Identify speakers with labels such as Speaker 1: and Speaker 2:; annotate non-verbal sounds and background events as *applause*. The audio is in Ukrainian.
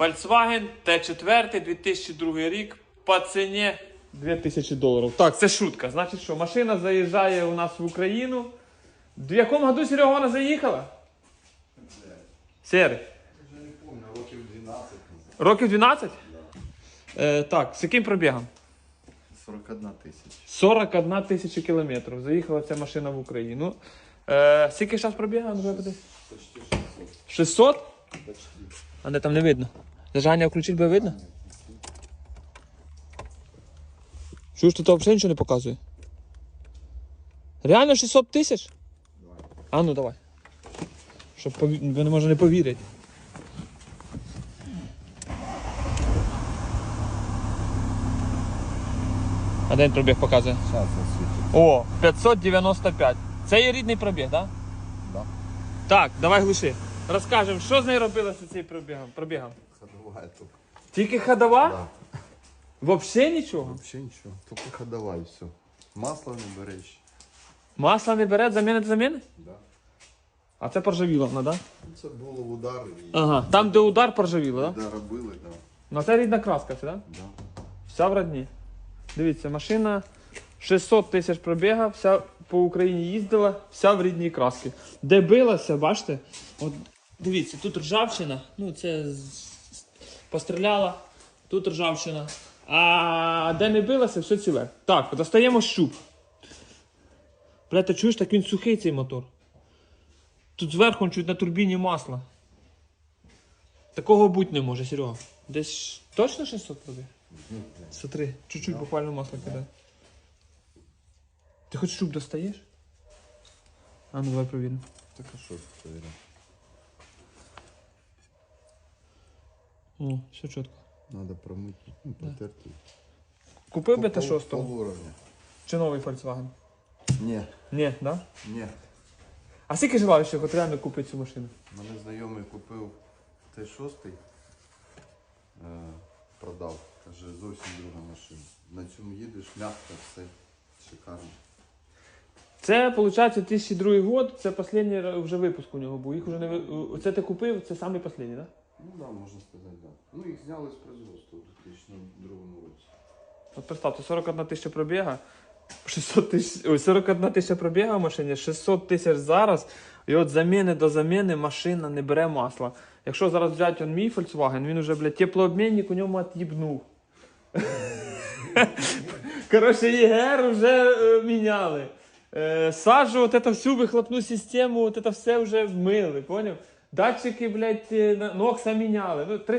Speaker 1: Volkswagen T4 2002 рік по ціні 2000 доларів. Так, це шутка. Значить, що машина заїжджає у нас в Україну. В якому году Серега вона заїхала? Серий.
Speaker 2: Вже не пам'ятаю, років 12.
Speaker 1: Років 12? Е, так, з яким пробігом?
Speaker 2: 41 тисяча.
Speaker 1: 41 тисяча кілометрів. Заїхала ця машина в Україну. Е, скільки зараз пробігає?
Speaker 2: Почти 600.
Speaker 1: 600?
Speaker 2: Почти.
Speaker 1: А де там не видно? Зажання включити би видно? Чуєш, тут взагалі нічого не показує? Реально 600 тисяч? А ну давай. Щоб ви не може не повірити. А де він пробіг показує?
Speaker 2: Зараз.
Speaker 1: О, 595. Це є рідний пробіг, так?
Speaker 2: Да.
Speaker 1: Так, давай глуши. Розкажемо, що з нею робилося цим пробігом? пробігом?
Speaker 2: Ходовая только.
Speaker 1: Тільки ходова?
Speaker 2: Да.
Speaker 1: Взагалі нічого.
Speaker 2: Вообще нічого. Тільки ходова і все. Масло не береш.
Speaker 1: Масло не бере, замінити заміни?
Speaker 2: Да.
Speaker 1: А це поржавіло, вона, да?
Speaker 2: Ну, Це було удар і
Speaker 1: Ага. Там, де удар поржавіло, да?
Speaker 2: удар робили, да.
Speaker 1: Ну це рідна краска, все, да?
Speaker 2: да.
Speaker 1: Вся в родні. Дивіться, машина 600 тисяч пробіга, вся по Україні їздила, вся в рідній красці. Де билася, бачите? От дивіться, тут ржавчина, ну це з- постріляла, тут ржавчина. А де не билася, все ціле. Так, достаємо щуп. Бля, ти чуєш, так він сухий цей мотор. Тут зверху чуть на турбіні масла. Такого бути не може, Серега. Десь точно 600 пробіг? Смотри, чуть-чуть буквально масло кидай. Ти хоч шуб достаєш? А ну давай провіримо.
Speaker 2: Так а що це?
Speaker 1: О, все чітко.
Speaker 2: Надо промити, ну, протерти.
Speaker 1: Купив би шостого?
Speaker 2: полуровня.
Speaker 1: Чи новий Volkswagen?
Speaker 2: Ні,
Speaker 1: Ні, да?
Speaker 2: ні.
Speaker 1: А скільки желаючих от реально купити цю машину?
Speaker 2: Мене знайомий купив Т6, е, продав. Каже, зовсім друга машина. На цьому їдеш, м'яко, все шикарно.
Speaker 1: Це, виходить, 2002 год, це останній вже випуск у нього був. Їх вже не ви- Це ти купив, це самий останній, так? Да?
Speaker 2: Ну да, можна сказати, так. Да. Ну їх зняли з производства у 2002 році.
Speaker 1: От представте, 41 тисяча пробіга, 600 тисяч, ой, 41 тисяча пробіга в машині, 600 тисяч зараз. І от заміни до заміни машина не бере масла. Якщо зараз взяти мій Volkswagen, він уже, блядь, теплообмінник у ньому от'їбнув. *laughs* Коротше, ЄГР вже е, міняли. Е, сажу, от это всю вихлопну систему, от это все вже вмили, поняв? Датчики, блядь, ног на- міняли. Ну, 300